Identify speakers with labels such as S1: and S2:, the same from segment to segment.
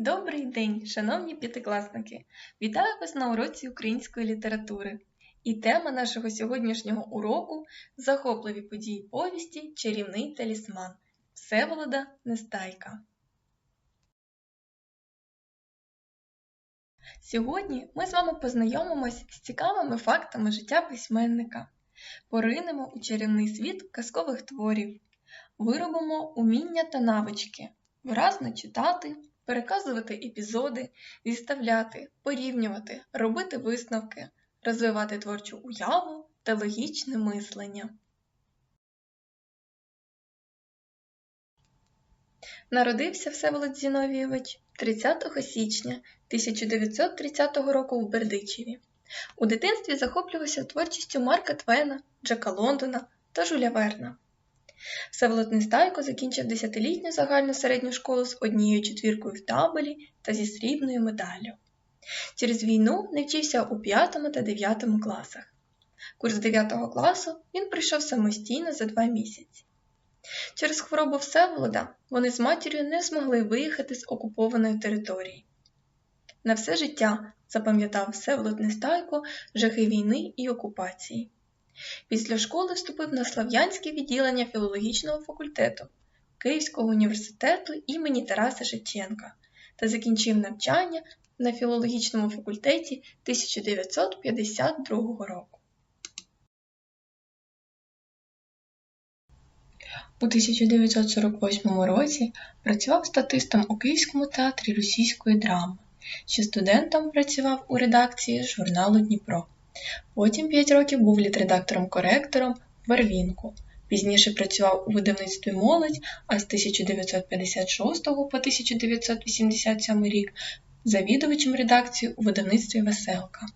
S1: Добрий день, шановні п'ятикласники! Вітаю вас на уроці української літератури. І тема нашого сьогоднішнього уроку захопливі події повісті Чарівний талісман Всеволода Нестайка. Сьогодні ми з вами познайомимось з цікавими фактами життя письменника, поринемо у чарівний світ казкових творів, виробимо уміння та навички, виразно читати, переказувати епізоди, зіставляти, порівнювати, робити висновки, розвивати творчу уяву та логічне мислення. Народився Всеволод Зіновійович 30 січня 1930 року в Бердичеві. У дитинстві захоплювався творчістю Марка Твена, Джека Лондона та Жуля Верна. Всеволод Нестайко закінчив десятилітню загальну середню школу з однією четвіркою в табелі та зі срібною медаллю. Через війну не вчився у 5 та 9 класах. Курс 9 класу він пройшов самостійно за два місяці. Через хворобу Всеволода вони з матір'ю не змогли виїхати з окупованої території. На все життя запам'ятав Всеволод Нестайко жахи війни і окупації. Після школи вступив на Слав'янське відділення філологічного факультету Київського університету імені Тараса Шевченка та закінчив навчання на філологічному факультеті 1952 року. У 1948 році працював статистом у Київському театрі російської драми. Ще студентом працював у редакції журналу Дніпро. Потім 5 років був літредактором-коректором в Барвінку. Пізніше працював у видавництві Молодь, а з 1956 по 1987 рік завідувачем редакції у видавництві Веселка.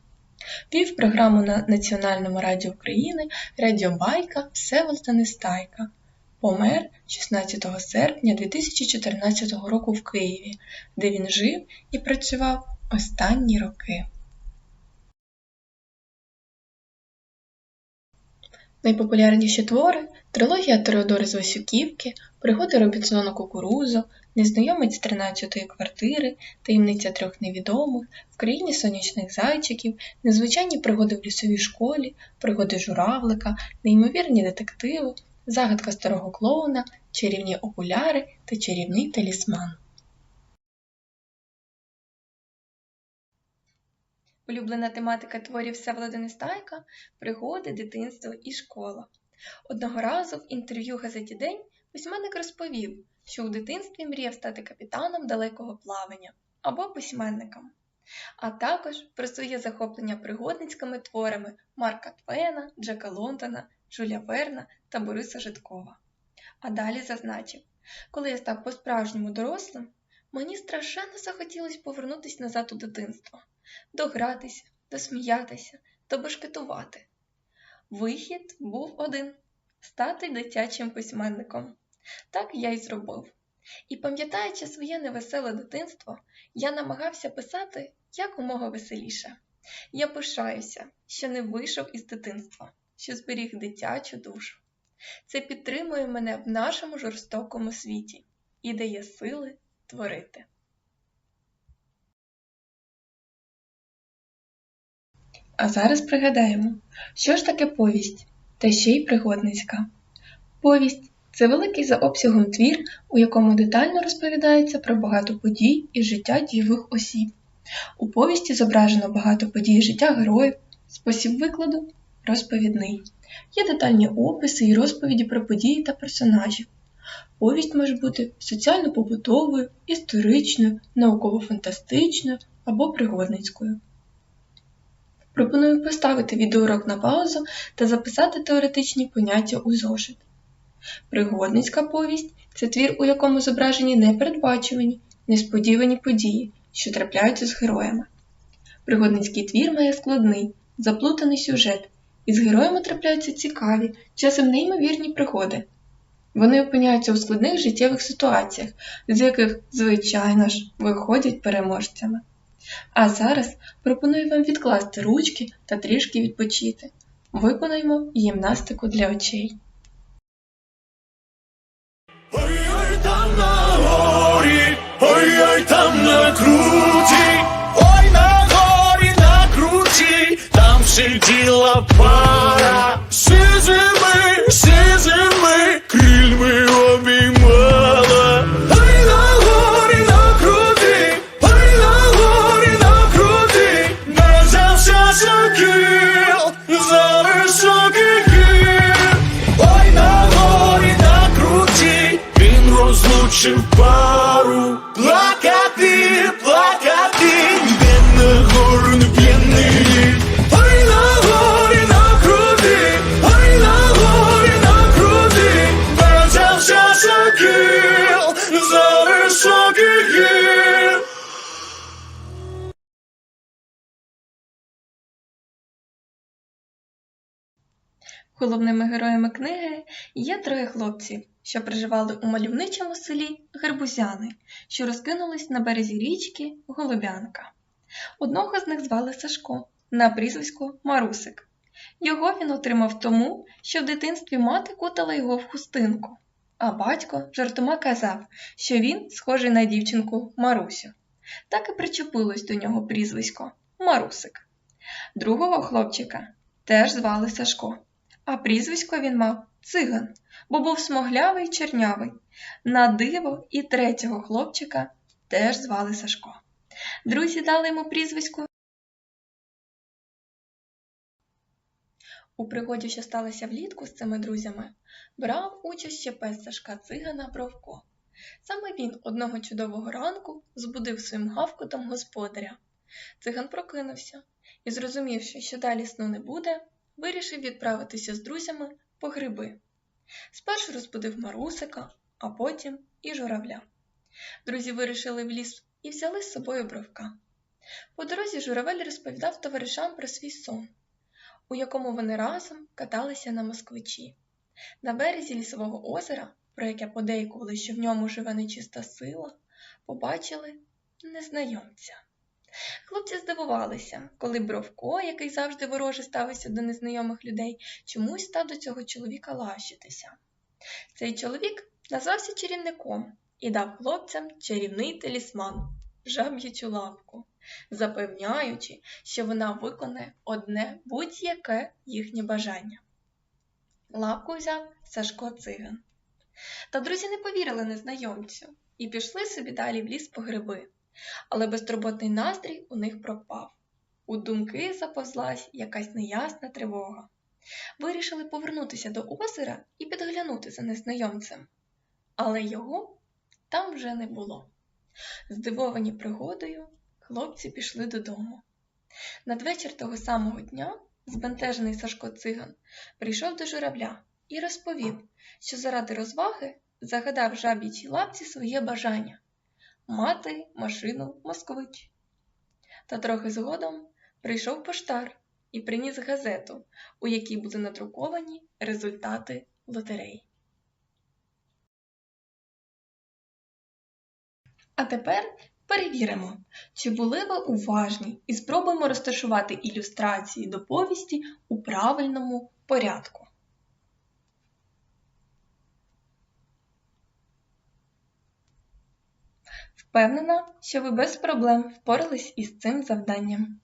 S1: Вів програму на Національному радіо України Радіобайка Всеволода Нестайка. Помер 16 серпня 2014 року в Києві, де він жив і працював останні роки. Найпопулярніші твори трилогія Теодори з Васюківки, Пригоди Робінзона Кукурузо, Незнайомець 13-ї квартири, Таємниця трьох невідомих, В країні сонячних зайчиків, Незвичайні пригоди в лісовій школі, Пригоди журавлика, Неймовірні детективи, Загадка старого клоуна, Чарівні окуляри та Чарівний талісман. Улюблена тематика творів Всеволода Нестайка – пригоди, дитинство і школа. Одного разу в інтерв'ю газеті День письменник розповів, що у дитинстві мріяв стати капітаном далекого плавання або письменником, а також про своє захоплення пригодницькими творами Марка Твена, Джека Лондона, Жуля Верна та Бориса Житкова. А далі зазначив, коли я став по-справжньому дорослим, мені страшенно захотілося повернутися назад у дитинство догратися, досміятися та башкетувати. Вихід був один стати дитячим письменником. Так я й зробив. І пам'ятаючи своє невеселе дитинство, я намагався писати якомога веселіше. Я пишаюся, що не вийшов із дитинства, що зберіг дитячу душу. Це підтримує мене в нашому жорстокому світі і дає сили творити. А зараз пригадаємо, що ж таке повість, та ще й пригодницька. Повість це великий за обсягом твір, у якому детально розповідається про багато подій із життя дійових осіб. У повісті зображено багато подій життя героїв, спосіб викладу розповідний. Є детальні описи і розповіді про події та персонажів. Повість може бути соціально-побутовою, історичною, науково-фантастичною або пригодницькою. Пропоную поставити відеоурок на паузу та записати теоретичні поняття у зошит. Пригодницька повість це твір, у якому зображені непередбачувані, несподівані події, що трапляються з героями. Пригодницький твір має складний, заплутаний сюжет, і з героями трапляються цікаві, часом неймовірні пригоди. Вони опиняються у складних життєвих ситуаціях, з яких, звичайно ж, виходять переможцями. А зараз пропоную вам відкласти ручки та трішки відпочити. Виконаймо гімнастику для очей.
S2: Ой-ой, там на горі, ой-ой, там на круті, ой на горі на круті, там сиділа пара, сизими,
S1: Головними героями книги є троє хлопців, що проживали у мальовничому селі Гербузяни, що розкинулись на березі річки Голубянка. Одного з них звали Сашко на прізвисько Марусик. Його він отримав тому, що в дитинстві мати кутала його в хустинку, а батько жартома казав, що він схожий на дівчинку Марусю. Так і причепилось до нього прізвисько Марусик. Другого хлопчика теж звали Сашко, а прізвисько він мав циган, бо був смоглявий й чернявий. На диво і третього хлопчика теж звали Сашко. Друзі дали йому прізвисько. У пригоді, що сталося влітку з цими друзями, брав участь ще пес Сашка цигана Бровко. Саме він одного чудового ранку збудив своїм гавкотом господаря. Циган прокинувся і, зрозумівши, що далі сну не буде, вирішив відправитися з друзями по гриби. Спершу розбудив Марусика, а потім і журавля. Друзі вирішили в ліс і взяли з собою бровка. По дорозі журавель розповідав товаришам про свій сон, у якому вони разом каталися на москвичі. На березі лісового озера, про яке подейкували, що в ньому живе нечиста сила, побачили незнайомця. Хлопці здивувалися, коли Бровко, який завжди вороже ставився до незнайомих людей, чомусь став до цього чоловіка лащитися. Цей чоловік назвався чарівником і дав хлопцям чарівний талісман жаб'ячу лапку, запевняючи, що вона виконає одне будь-яке їхнє бажання. Лапку взяв Сашко циган. Та друзі не повірили незнайомцю і пішли собі далі в ліс по гриби але безтурботний настрій у них пропав. У думки заповзлась якась неясна тривога. Вирішили повернутися до озера і підглянути за незнайомцем. Але його там вже не було. Здивовані пригодою, хлопці пішли додому. Надвечір того самого дня збентежений Сашко Циган прийшов до журавля і розповів, що заради розваги загадав жаб'ячій лапці своє бажання мати машину москвич. Та трохи згодом прийшов поштар і приніс газету, у якій були надруковані результати лотерей. А тепер перевіримо, чи були ви уважні і спробуємо розташувати ілюстрації до повісті у правильному порядку. Впевнена, що ви без проблем впорались із цим завданням.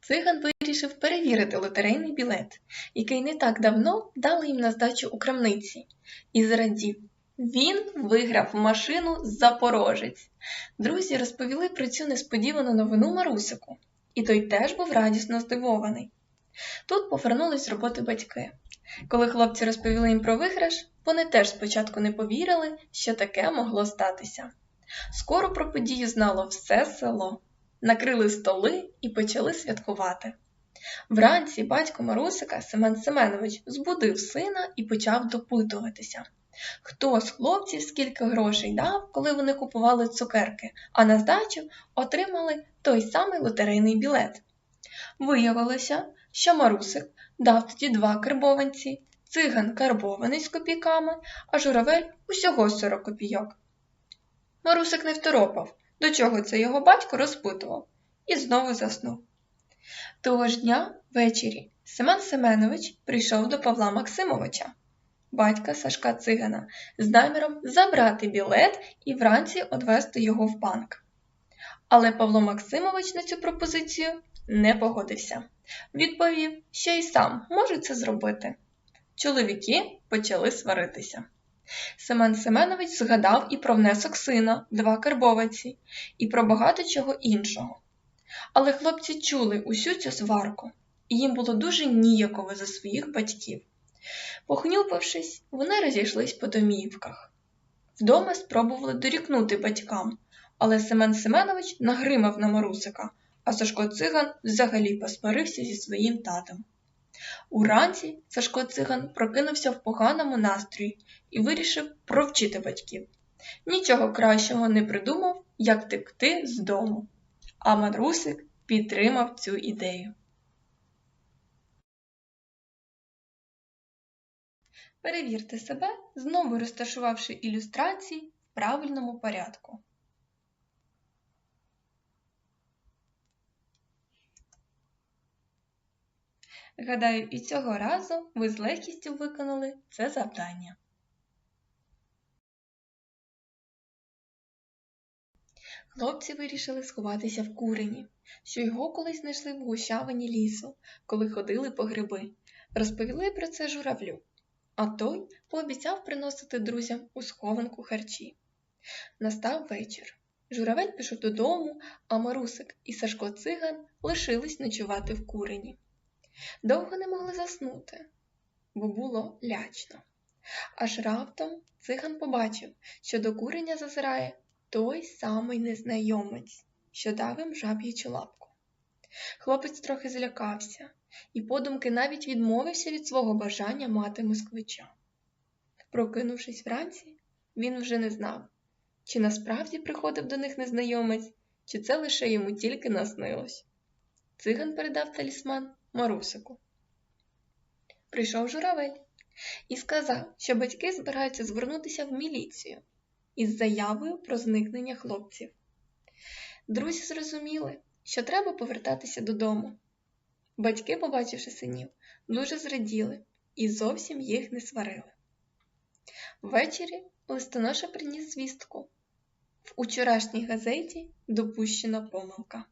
S1: Циган вирішив перевірити лотерейний білет, який не так давно дали їм на здачу у крамниці, і зрадів. Він виграв машину Запорожець. Друзі розповіли про цю несподівану новину Марусику, і той теж був радісно здивований. Тут повернулись роботи батьки. Коли хлопці розповіли їм про виграш, вони теж спочатку не повірили, що таке могло статися. Скоро про подію знало все село, накрили столи і почали святкувати. Вранці батько Марусика Семен Семенович збудив сина і почав допитуватися. Хто з хлопців скільки грошей дав, коли вони купували цукерки, а на здачу отримали той самий лотерейний білет. Виявилося, що Марусик дав тоді два карбованці, циган карбований з копійками, а журавель усього 40 копійок. Марусик не второпав, до чого це його батько розпитував, і знову заснув. Того ж дня ввечері Семен Семенович прийшов до Павла Максимовича. батька Сашка Цигана, з наміром забрати білет і вранці одвести його в банк. Але Павло Максимович на цю пропозицію не погодився. Відповів, що й сам може це зробити. Чоловіки почали сваритися. Семен Семенович згадав і про внесок сина, два карбовиці, і про багато чого іншого. Але хлопці чули усю цю сварку, і їм було дуже ніяково за своїх батьків. Похнюпившись, вони розійшлись по домівках. Вдома спробували дорікнути батькам, але Семен Семенович нагримав на Марусика, а Сашко Циган взагалі посварився зі своїм татом. Уранці Сашко Циган прокинувся в поганому настрої і вирішив провчити батьків. Нічого кращого не придумав, як текти з дому. А Марусик підтримав цю ідею. Перевірте себе, знову розташувавши ілюстрації в правильному порядку. Гадаю, і цього разу ви з легкістю виконали це завдання. Хлопці вирішили сховатися в курені, що його колись знайшли в гущавині лісу, коли ходили по гриби. Розповіли про це журавлю, а той пообіцяв приносити друзям у схованку харчі. Настав вечір. Журавель пішов додому, а Марусик і Сашко Циган лишились ночувати в курені. Довго не могли заснути, бо було лячно. Аж раптом циган побачив, що до куреня зазирає той самий незнайомець, що дав їм жаб'ячу лапку. Хлопець трохи злякався і подумки навіть відмовився від свого бажання мати москвича. Прокинувшись вранці, він вже не знав, чи насправді приходив до них незнайомець, чи це лише йому тільки наснилось. Циган передав талісман Марусику. Прийшов журавель і сказав, що батьки збираються звернутися в міліцію із заявою про зникнення хлопців. Друзі зрозуміли, що треба повертатися додому. Батьки, побачивши синів, дуже зраділи і зовсім їх не сварили. Ввечері листоноша приніс звістку. В учорашній газеті допущена помилка.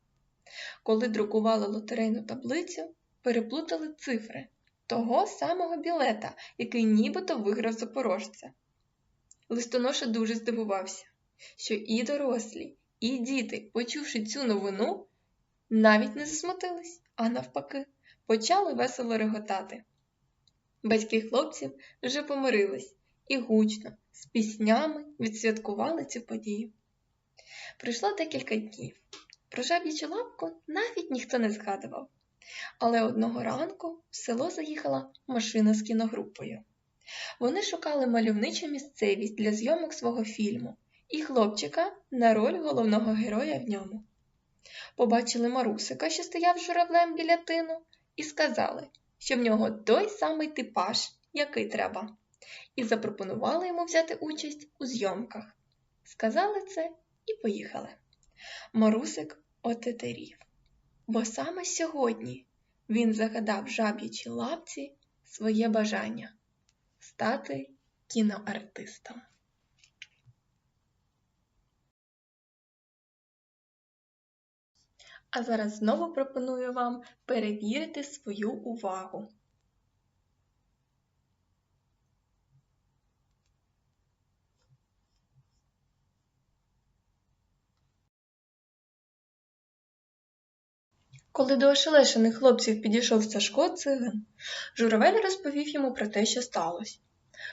S1: Коли друкували лотерейну таблицю, переплутали цифри того самого білета, який нібито виграв запорожця. Листоноша дуже здивувався, що і дорослі, і діти, почувши цю новину, навіть не засмутились, а навпаки, почали весело реготати. Батьки хлопців вже помирились і гучно, з піснями відсвяткували цю подію. Пройшло декілька днів. Про жаб'ячу лапку навіть ніхто не згадував. Але одного ранку в село заїхала машина з кіногрупою. Вони шукали мальовничу місцевість для зйомок свого фільму і хлопчика на роль головного героя в ньому. Побачили Марусика, що стояв журавлем біля тину, і сказали, що в нього той самий типаж, який треба, і запропонували йому взяти участь у зйомках. Сказали це і поїхали. Марусик отетерів, бо саме сьогодні він загадав жаб'ячій лапці своє бажання стати кіноартистом. А зараз знову пропоную вам перевірити свою увагу. Коли до ошелешених хлопців підійшов Сашко циган, журавель розповів йому про те, що сталося.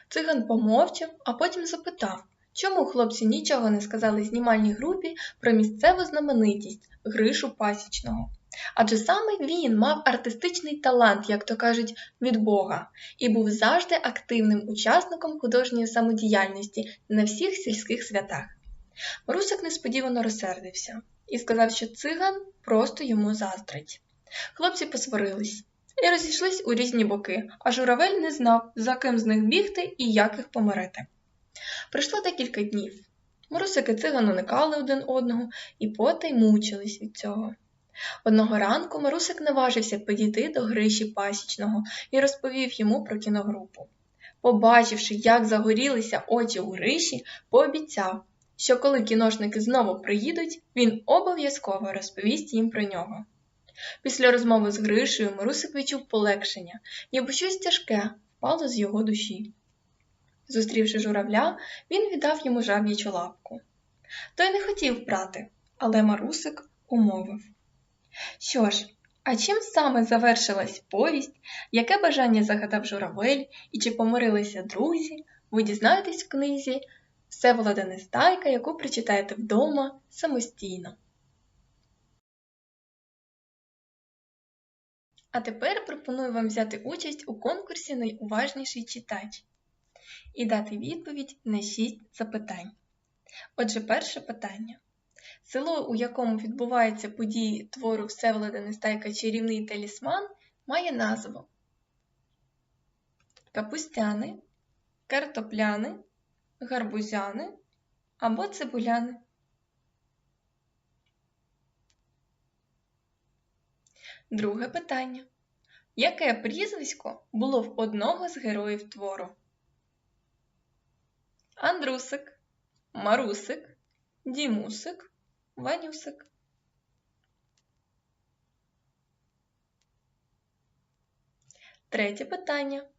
S1: Циган помовчав, а потім запитав, чому хлопці нічого не сказали знімальній групі про місцеву знаменитість Гришу Пасічного. Адже саме він мав артистичний талант, як то кажуть, від Бога, і був завжди активним учасником художньої самодіяльності на всіх сільських святах. Марусик несподівано розсердився і сказав, що циган просто йому заздрить. Хлопці посварились і розійшлись у різні боки, а журавель не знав, за ким з них бігти і як їх помирити. Пройшло декілька днів. Марусик і циган уникали один одного і потай мучились від цього. Одного ранку Марусик наважився підійти до Гриші Пасічного і розповів йому про кіногрупу. Побачивши, як загорілися очі у Гриші, пообіцяв, що коли кіношники знову приїдуть, він обов'язково розповість їм про нього. Після розмови з Гришею Марусик відчув полегшення, ніби щось тяжке впало з його душі. Зустрівши журавля, він віддав йому жаб'ячу лапку. Той не хотів брати, але Марусик умовив. Що ж, а чим саме завершилась повість, яке бажання загадав журавель і чи помирилися друзі, ви дізнаєтесь в книзі Всеволода Нестайка, яку прочитаєте вдома самостійно. А тепер пропоную вам взяти участь у конкурсі Найуважніший читач і дати відповідь на шість запитань. Отже, перше питання. Село, у якому відбуваються події твору Всеволода Нестайка Чарівний талісман, має назву Капустяни, картопляни, гарбузяни або цибуляни. Друге питання. Яке прізвисько було в одного з героїв твору? Андрусик, Марусик, Дімусик, Ванюсик. Третє питання.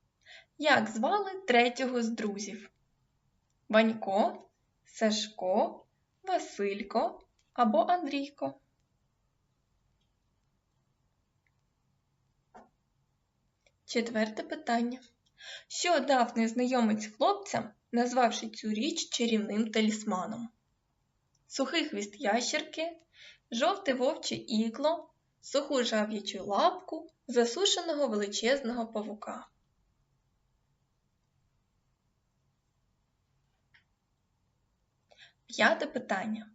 S1: Як звали третього з друзів? Ванько, Сашко, Василько або Андрійко? Четверте питання. Що дав незнайомець хлопцям, назвавши цю річ чарівним талісманом? Сухий хвіст ящерки, жовте вовче ікло, суху жаб'ячу лапку, засушеного величезного павука. П'яте питання.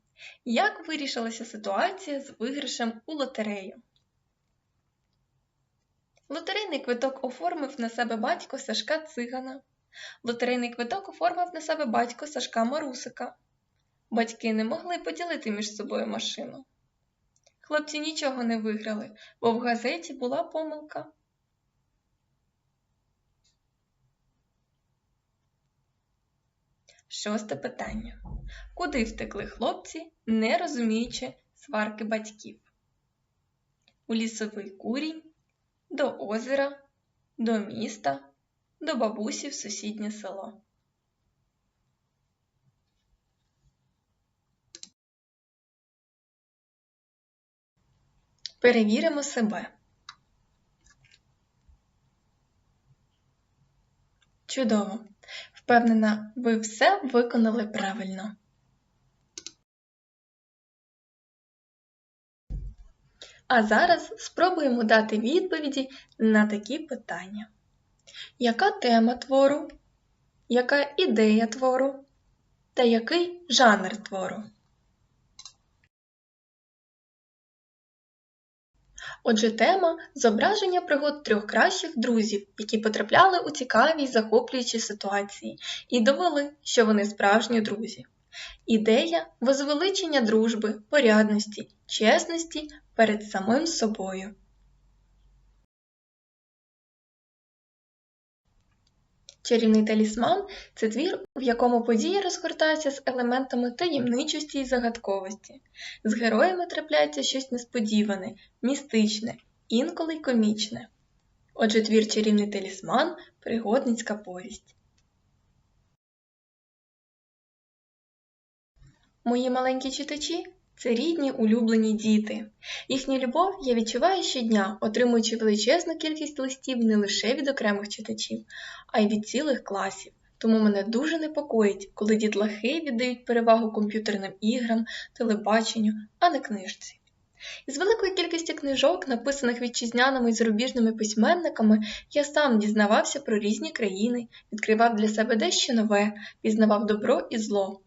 S1: Як вирішилася ситуація з виграшем у лотерею? Лотерейний квиток оформив на себе батько Сашка Цигана. Лотерейний квиток оформив на себе батько Сашка Марусика. Батьки не могли поділити між собою машину. Хлопці нічого не виграли, бо в газеті була помилка. Шосте питання. Куди втекли хлопці, не розуміючи сварки батьків? У лісовий курінь, до озера, до міста, до бабусі в сусіднє село. Перевіримо себе. Чудово! Впевнена, ви все виконали правильно. А зараз спробуємо дати відповіді на такі питання. Яка тема твору? Яка ідея твору? Та який жанр твору? Отже, тема зображення пригод трьох кращих друзів, які потрапляли у цікаві й захоплюючі ситуації, і довели, що вони справжні друзі. Ідея возвеличення дружби, порядності, чесності перед самим собою. Чарівний талісман це твір, в якому події розгортаються з елементами таємничості і загадковості. З героями трапляється щось несподіване, містичне, інколи й комічне. Отже, твір чарівний талісман пригодницька повість. Мої маленькі читачі це рідні улюблені діти. Їхню любов я відчуваю щодня, отримуючи величезну кількість листів не лише від окремих читачів, а й від цілих класів. Тому мене дуже непокоїть, коли дітлахи віддають перевагу комп'ютерним іграм, телебаченню, а не книжці. Із великої кількості книжок, написаних вітчизняними і зарубіжними письменниками, я сам дізнавався про різні країни, відкривав для себе дещо нове, пізнавав добро і зло,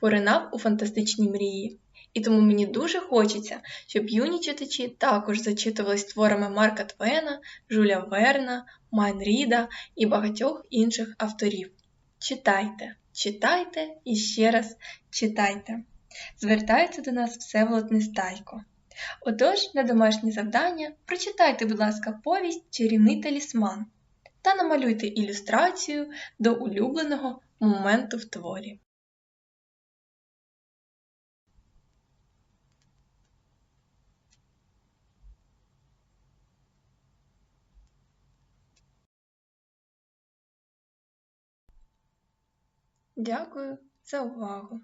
S1: поринав у фантастичні мрії. І тому мені дуже хочеться, щоб юні читачі також зачитувались творами Марка Твена, Жуля Верна, Майн Ріда і багатьох інших авторів. Читайте, читайте і ще раз читайте. Звертається до нас Всеволод Нестайко. Отож, на домашнє завдання прочитайте, будь ласка, повість Чарівний талісман та намалюйте ілюстрацію до улюбленого моменту в творі. Дякую за увагу!